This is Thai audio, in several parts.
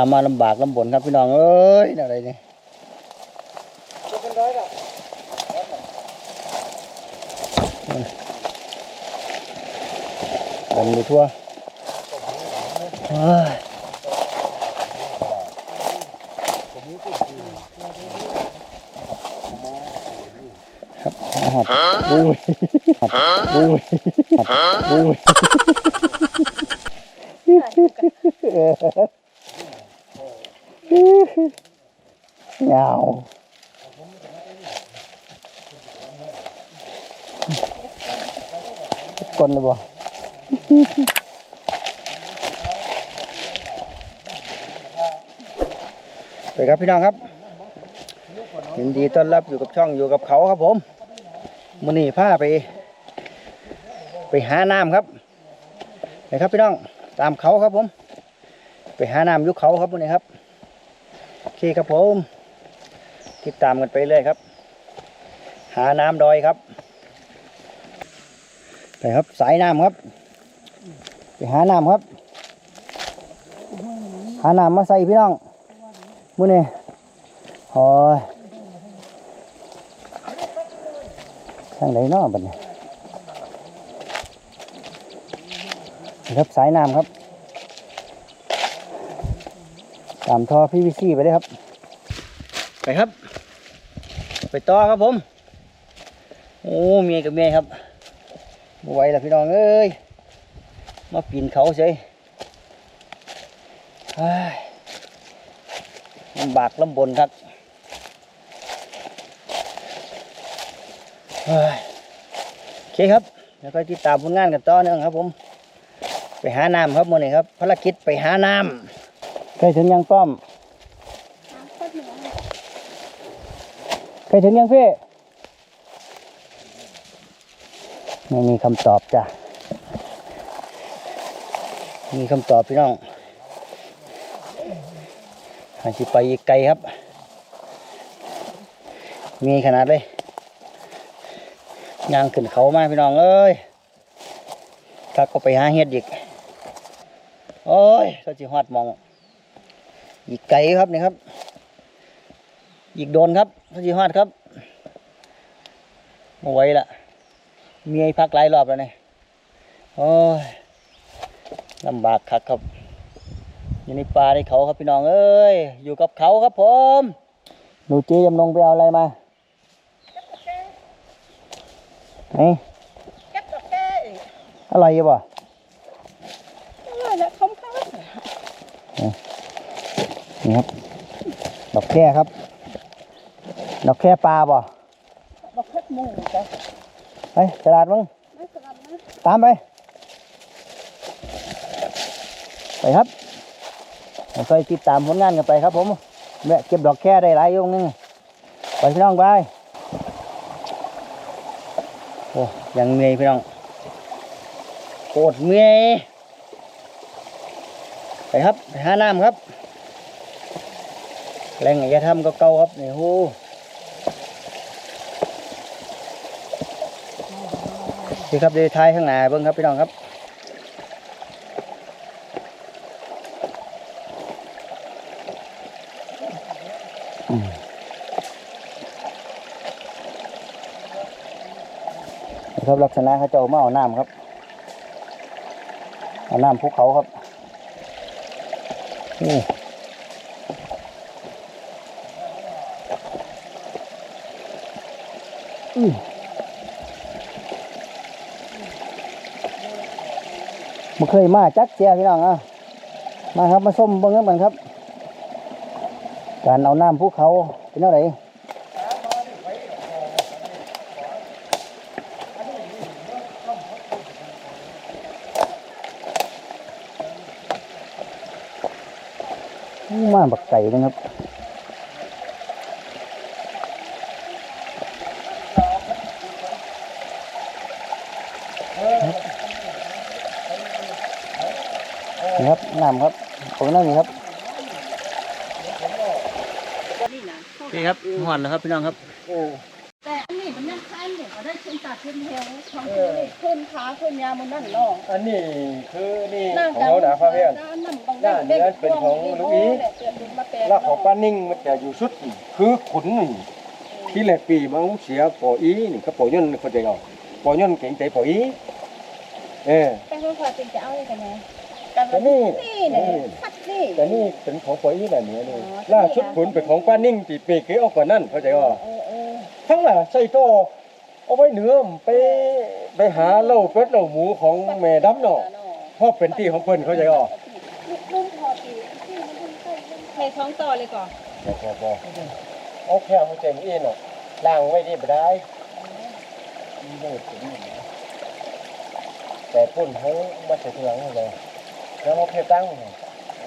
พามาลำบากลำบนครับพี่น้องเอ้ยอะไรนี่จะเป็นร้อยละดันอยู่ทั่วเฮ้ยครับหอบอุ้ยหอบอุ้ยหอบอุ้ย เงาคนเลยบ่สวัสดีครับพี่น้องครับยินดีต้อนรับอยู่กับช่องอยู่กับเขาครับผมมื้อนี้พาไป ไปหาน้ำครับนะครับพี่น้องตามเขาครับผม ไปหาน้ำยุคเขาครับมื้อนี้ครับ โอเคครับผมติดตามกันไปเรื่อยครับ หาน้ำดอยครับ ไปครับสายน้ำครับ ไปหาน้ำครับ หาน้ำมาใส่พี่น้องมื้อนี้โอ้ยทางไหนนาะบัดนี้นี่ครับสายน้ำครับ ตามท่อพี่วีซีไปเลยครับ ไปครับ ไปต่อครับผม โอ้เมียกับเมียครับบไหวแล้วพี่น้องเอ้ย มาปีนเขาเฉยเฮ้ลำบากลำบนครับเฮ้ยโอเคครับ แล้วก็ติดตามผลงานกันต่อเนื่องครับผม ไปหาน้ำครับโมนี้ครับ ภารกิจไปหาน้ำ ใกล้ถึงยังป้อมใกล้ถึงยังพี่ ไม่มีคำตอบจ้ะ มีคำตอบพี่น้องอาจจะไปไกลครับ มีขนาดเลยยางขึ้นเขามาพี่น้องเอ้ยถ้าก็ไปหาเห็ดอีก โอ้ยก็จะหอดมอง อีกไกลครับนี่ครับ อีกโดนครับก็จะหอดครับมาไหว้ละเมียพักหลายรอบแล้วเนี่ยโอ้ยลำบากคักครับ อยู่ในป่าในเขาครับพี่น้องเอ้ย อยู่กับเขาครับผมหนูจีจำนงไปเอาอะไรมาไหนเก็บดอกแก้อะไรอยู่บ่ อะไรนะคมข้าว นี่ครับ ดอกแค่ครับ ดอกแค่ปลาบ่ดอกเพชรมูจ้ะไปตลาดมึงไม่สลับนะตามไป ไปครับเราค่อยติดตามผลงานกันไปครับ ผมแม่เก็บดอกแค่ได้หลายอยงนึงไปพี่น้องไปโอ้ยังเหนื่อยพี่น้องโคตรเมื่อยไปครับไปหาน้ำครับ แรงอย่าทำก็เก่าครับนี่โหนี่ครับเดี๋ยวท้ายข้างหน้าเบิ้งครับพี่น้องครับครับลักษณะเขาเจ้ามาเอาน้ำครับเอาน้ำภูเขาครับนี่อื้อ มันเคยมาจักเจียพี่น้องอะมาครับมาส้มเบิ้งกันครับ การเอาน้ำภูเขาเป็นอะไรมาบักไก่นะครับ นี่ครับน้ำครับ ผมนั่นนี่ครับนี่นะนี่ครับหอนแล้วครับพี่น้องครับแต่อันนี้มันยังคันเนี่ยก็ได้ขึ้นตัดขึ้นแถวของขึ้นขึ้นขาขึ้นยามันนั่นเนาะอันนี้คือนี่นั่งของเขาหนาพาเพียนนั่งหน้าเนื้อเป็นของลูกอีรากของป้านิ่งมันจะอยู่สุดนี่คือขุนนี่ที่แหลกปีมันเสียปออีนี่ก็ปอย่นเขาใจเอาปอย่นเก่งใจปออีเออเป็นคนพอจริงจะเอาอะไรกัน ไงแต่นี่นี่เนี่ยพัดนี่ แต่นี่เป็นของปออีแหละเนื้อนี่อ๋อ ล่าชุดขุนเป็นของป้านิ่งตีปีกเกเอาก่อนนั่นเข้าใจว่าเออเออทั้งหลายใส่ต่อเอาไว้เหนือมไปไปหาเหล้าเป็ดเหล้าหมูของแม่ดำเนาะเพราะเป็นที่ของเพิ่นเข้าใจอะนุ่มพอปีที่มันนุ่มใส่ใส่ท้องต่อเลยก่อนบ่บ่บ่เอาแค่หัวใจมันเองเนาะล้างไว้ดีบ่ได้มีเลือดถึงนี่นะแต่ปุ่นเขามาใส่ทีหลังเลย แล้วมาเพตั้งเนี่ยอื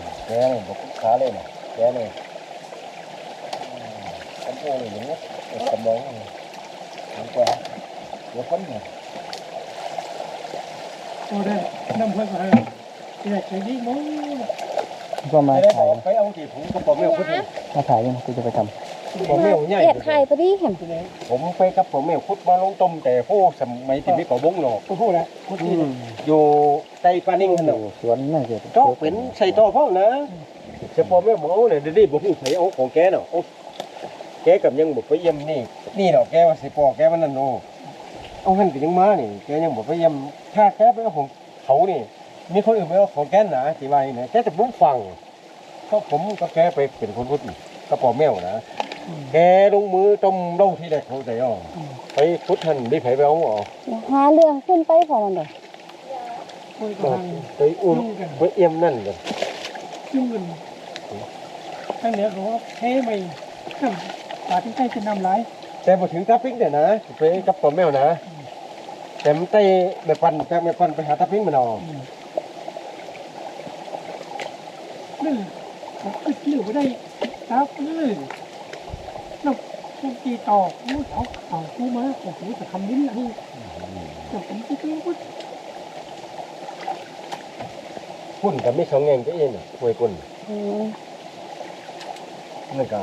มแกนี่บอกขาเลยนะแกนี่อืมกำโพงนี่อย่างเงี้ยกำมองนี่มันก็เดี๋ยว พ้นเนี่ยโอ้ได้น้ำเพิ่งมาอยากจะดีมั้งก็มาไม่ได้บถ่าอยกไปเอาที่ผมก็บอกไม่เอาพุทธมาถ่ายยังกูจะไปทบอกไม่เอาใหญ่เอ็ดไข่พอดีเห็นผมไปกับผมไม่เอาพุทธมาลงต้มแต่ผู้สมัยที่ไม่ก่อบงหรอกก็พูดแล้วพูดที่อยู่ใต้ปานิ่งขำนาดสวนน่าจะก็เป็นใส่ต่อพ่อนะเฉพาะแม่หมอเนี่ยเดี๋ยวนี้บอกผู้ไผเอาของแกเนาะเอาแกกับยังบอกไปเยี่ยมนี่ นี่เนาะแกว่าสิปอแกมันนั่นโนเอาเงินก็ยังมานี่แกยังบอกไปเยี่ยมถ้าแกไปเอาของเขานี่มีคนอื่นไปเอาของแกนะสิว่าอย่างไหนแกจะบุ้งฟังเพราะผมก็แกไปเป็นคนพุทธนี่กระป๋อแมวนะ แกลงมือต้มเล่าที่แรกเขาใจอ่อไปพุทธทันได้ไผไปเอาอ๋อหาเรื่องขึ้นไปพอมันเด้อคุยบกัอนกไปอุ้มไปเอี่ยมนั่นเลยจุ่มกันทั้งเหนือเขาเฮ้ไม่ข้ามปาที่ใกล้จะนำไหลแต่พอถึงตาปิ้งเนี่ยนะไปกระป๋อแมวนะแต่มันไต้แม่ปันจากแม่ปันไปหาตาปิ้งมันเอานั่นผมก็เชื่อว่าได้ครับเลยน้ำน้ำจีต่อมูเอาเอาคูมาโอ้โหแต่คำนี้นะแต่ผมก็คิดว่าพุ่นกับไม่สองเงงก็เองน่ะหวยปุ่นอืมนั่นก็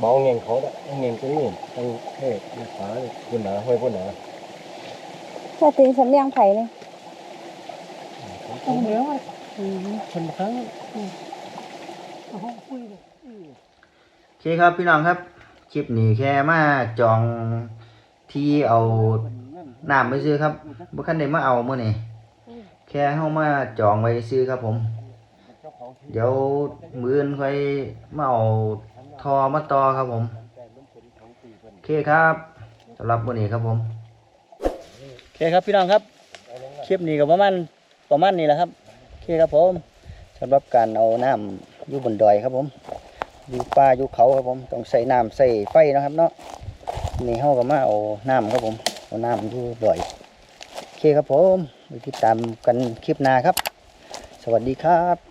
เบาเงงเขาละเงงก็นี่ตั้งเท่หน้าขาเลยปุ่นหนาหวยปุ่นหนาถ้าตีสำเนียงไผ่นี่เอาเหนือว่าอืมคนครั้งเอาคุยเลยโอ เคครับพี่น้องครับ คลิปนี้แค่มาจองที่เอาน้ำไปซื้อครับบ่คันได้มาเอาเมื้อนี้แค่เฮามาจองไว้ซื้อครับผม เดี๋ยวมือนค่อยมาเอาทอมาต่อครับผมโอเคครับสำหรับมื้อนี้ครับผมโอเคครับพี่น้องครับ คลิปนี้ก็ประมาณประมาณนี้แหละครับโอเคครับผมสำหรับการเอาน้ำอยู่บนดอยครับผม อยู่ป่าอยู่เขาครับผมต้องใส่น้ำใส่ไฟนะครับเนาะนี่เขาก็มาเอาน้ำครับผมเอาน้ำอยู่ดอยโอเคครับผมไปติดตามกันคลิปหน้าครับ สวัสดีครับ